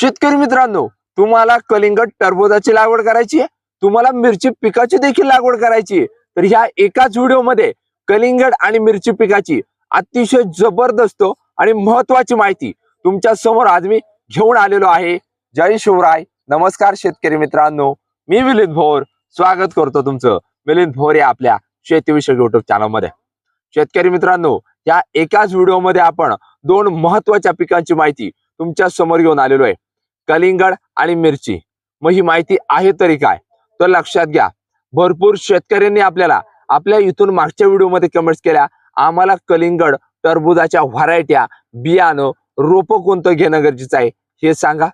शेतकरी मित्रांनो तुम्हाला कलिंगड टरबोजाची लागवड करायची आहे तुम्हाला मिरची पिकाची देखील लागवड करायची आहे. तर ह्या एकाच व्हिडिओमध्ये कलिंगड आणि मिरची पिकाची अतिशय जबरदस्त आणि महत्वाची माहिती तुमच्यासमोर आज मी घेऊन आलेलो आहे. जय शिवराय. नमस्कार शेतकरी मित्रांनो. मी मिलिंद भोर. स्वागत करतो तुमचं. मिलिंद भोर या आपल्या शेतीविषयक युट्यूब चॅनलमध्ये शेतकरी मित्रांनो या एकाच व्हिडिओमध्ये आपण दोन महत्त्वाच्या पिकांची माहिती तुमच्यासमोर घेऊन आलेलो आहे. कलिंगड आणि मिरची. मग ही माहिती आहे तरी काय? तर लक्षात घ्या. भरपूर शेतकऱ्यांनी आपल्याला आपल्या इथून मागच्या व्हिडिओमध्ये कमेंट्स केल्या. आम्हाला कलिंगड टरबुजाच्या व्हरायट्या बियाणं रोपं कोणतं घेणं गरजेचं आहे हे सांगा.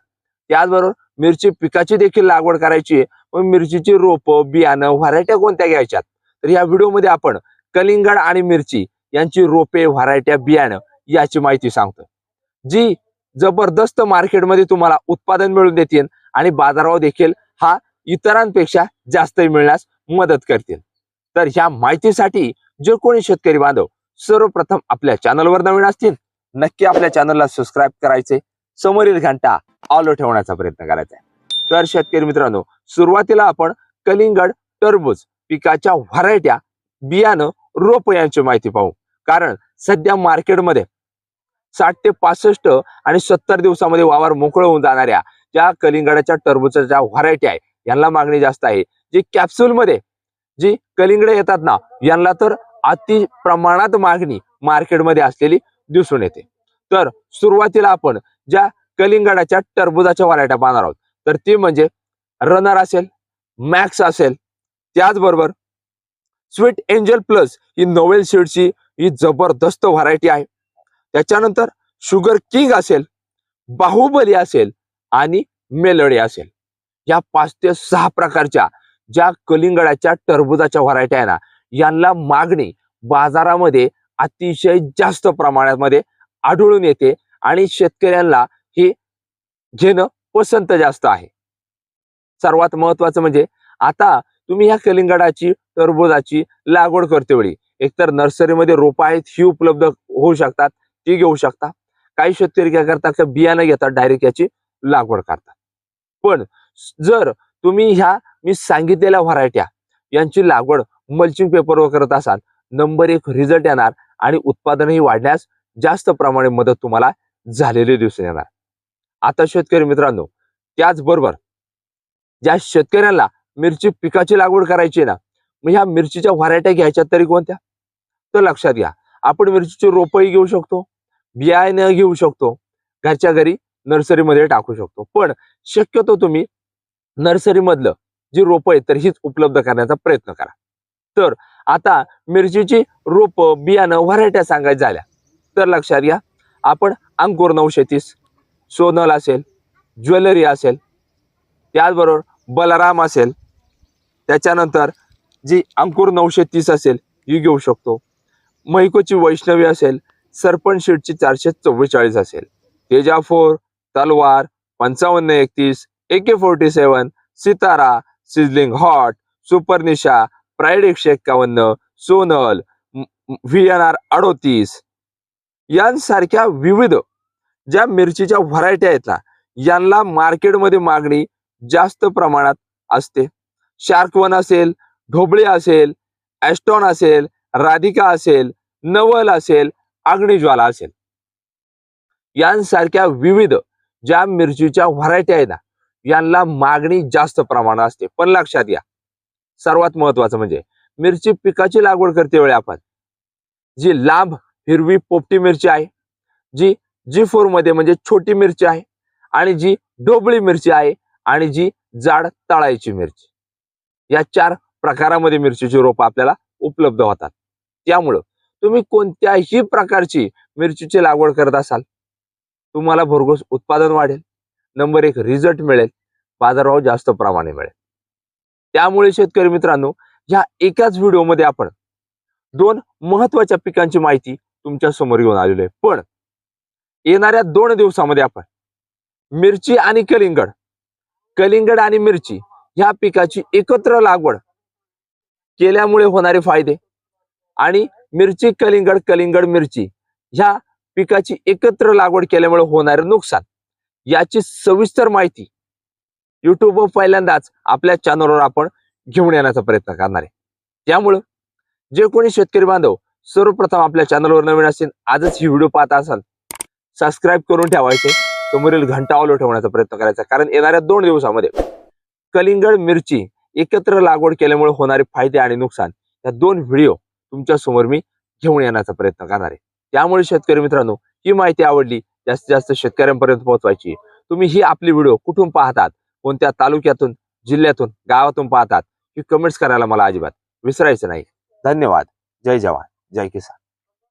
त्याचबरोबर मिरची पिकाची देखील लागवड करायची मग मिरचीची रोपं बियाणं व्हरायट्या कोणत्या घ्यायच्यात? तर या व्हिडिओमध्ये आपण कलिंगड आणि मिरची यांची रोपे व्हरायट्या बियाणं याची माहिती सांगतो जी जबरदस्त मार्केटमध्ये तुम्हाला उत्पादन मिळून देतील आणि बाजारभाव देखील हा इतरांपेक्षा जास्त मिळण्यास मदत करतील. तर ह्या माहितीसाठी जे कोणी शेतकरी बांधव सर्वप्रथम आपल्या चॅनलवर नवीन असतील नक्की आपल्या चॅनलला सबस्क्राईब करायचे समोरील घंटा ऑलो ठेवण्याचा प्रयत्न करायचा आहे. तर शेतकरी मित्रांनो सुरुवातीला आपण कलिंगड टरबूज पिकाच्या व्हरायट्या बियाणं रोप यांची माहिती पाहू. कारण सध्या मार्केटमध्ये साठ ते पासष्ट आणि सत्तर दिवसामध्ये वावर मोकळं होऊन जाणाऱ्या ज्या कलिंगडाच्या टरबूजाच्या व्हरायटी आहे यांना मागणी जास्त आहे. जी कॅप्सूलमध्ये जी कलिंगडे येतात ना यांना तर अति प्रमाणात मागणी मार्केटमध्ये असलेली दिसून येते. तर सुरुवातीला आपण ज्या कलिंगडाच्या टरबुजाच्या व्हरायट्या पाहणार आहोत तर ती म्हणजे रनर असेल मॅक्स असेल त्याचबरोबर स्वीट एंजल प्लस ही नोवेल सीडची ही जबरदस्त व्हरायटी आहे. त्याच्यानंतर शुगर किंग असेल बाहुबली असेल आणि मेलडी असेल. या पाच ते सहा प्रकारच्या ज्या कलिंगडाच्या टरबुजाच्या व्हरायटी आहे ना यांना मागणी बाजारामध्ये अतिशय जास्त प्रमाणामध्ये आढळून येते आणि शेतकऱ्यांना हे घेणं पसंत जास्त आहे. सर्वात महत्वाचं म्हणजे आता तुम्ही ह्या कलिंगडाची टरबुजाची लागवड करते वेळी. एकतर नर्सरीमध्ये रोपं आहेत ही उपलब्ध होऊ शकतात. ती घेऊ शकता. काही शेतकरी काय करतात का बियाणं घेतात डायरेक्ट याची लागवड करतात. पण जर तुम्ही ह्या मी सांगितलेल्या व्हरायट्या यांची लागवड मल्चिंग पेपरवर करत असाल नंबर एक रिझल्ट येणार आणि उत्पादनही वाढण्यास जास्त प्रमाणे मदत तुम्हाला झालेली दिसून येणार. आता शेतकरी मित्रांनो त्याचबरोबर ज्या शेतकऱ्यांना मिरची पिकाची लागवड करायची आहे ना मग ह्या मिरचीच्या व्हरायट्या घ्यायच्या तरी कोणत्या? तर लक्षात घ्या आपण मिरचीची रोपही घेऊ शकतो. बियाणं घेऊ शकतो. घरच्या घरी नर्सरीमध्ये टाकू शकतो. पण शक्यतो तुम्ही नर्सरीमधलं जी रोपं आहेत तर हीच उपलब्ध करण्याचा प्रयत्न करा. तर आता मिरचीची रोपं बियाणं व्हरायट्या सांगायच्या झाल्या. तर लक्षात घ्या आपण अंकुर नऊशे तीस सोनल असेल ज्वेलरी असेल त्याचबरोबर बलराम असेल त्याच्यानंतर जी अंकुर नऊशे तीस असेल ही घेऊ शकतो. मैकोची वैष्णवी असेल सरपंच शीटची चारशे चव्वेचाळीस असेल. तेजा फोर तलवार पंचावन्न एकतीस A K forty seven Sitara sizzling hot सुपरनिशा pride एकशे एक्कावन्न सोनल व्ही एन आर अडोतीस. यांसारख्या विविध ज्या मिरचीच्या व्हरायटी आहेत ना यांना मार्केटमध्ये मागणी जास्त प्रमाणात असते. शार्क वन असेल ढोबळे असेल ॲस्टॉन असेल राधिका असेल नवल असेल अग्निज्वाला असेल. यांसारख्या विविध ज्या मिरचीच्या व्हरायटी आहेत ना यांना मागणी जास्त प्रमाणात असते. पण लक्षात घ्या सर्वात महत्वाचं म्हणजे मिरची पिकाची लागवड करते वेळी आपण. जी लांब हिरवी पोपटी मिरची आहे. जी जी फोरमध्ये म्हणजे छोटी मिरची आहे. आणि जी ढोबळी मिरची आहे आणि जी जाड तळायची मिरची. या चार प्रकारामध्ये मिरचीची रोपं आपल्याला उपलब्ध होतात. त्यामुळं तुम्ही कोणत्याही प्रकारची मिरचीची लागवड करत असाल तुम्हाला भरघोस उत्पादन वाढेल. नंबर एक रिझल्ट मिळेल. बाजारभाव जास्त प्रमाणे मिळेल. त्यामुळे शेतकरी मित्रांनो ह्या एकाच व्हिडिओमध्ये आपण दोन महत्त्वाच्या पिकांची माहिती तुमच्यासमोर घेऊन आलेलो आहे. पण येणाऱ्या दोन दिवसामध्ये आपण मिरची आणि कलिंगड कलिंगड आणि मिरची ह्या पिकाची एकत्र लागवड केल्यामुळे होणारे फायदे आणि मिरची कलिंगड कलिंगड मिरची ह्या पिकाची एकत्र लागवड केल्यामुळे होणारे नुकसान. याची सविस्तर माहिती युट्यूबवर पहिल्यांदाच आपल्या चॅनलवर आपण घेऊन येण्याचा प्रयत्न करणार आहे. त्यामुळं जे कोणी शेतकरी बांधव सर्वप्रथम आपल्या चॅनलवर नवीन असेल आजच ही व्हिडिओ पाहत असाल सबस्क्राईब करून ठेवायचे समोरील घंटा ऑलो ठेवण्याचा प्रयत्न करायचा कारण येणाऱ्या दोन दिवसामध्ये कलिंगड मिरची एकत्र लागवड केल्यामुळे होणारे फायदे आणि नुकसान या दोन व्हिडिओ तुमच्यासमोर मी घेऊन येण्याचा प्रयत्न करणार आहे. त्यामुळे शेतकरी मित्रांनो ही माहिती आवडली जास्तीत जास्त शेतकऱ्यांपर्यंत पोहोचवायची. तुम्ही ही आपली व्हिडिओ कुठून पाहतात? कोणत्या तालुक्यातून जिल्ह्यातून गावातून पाहतात? ही कमेंट्स करायला मला अजिबात विसरायचं नाही. धन्यवाद. जय जवान. जय किसान.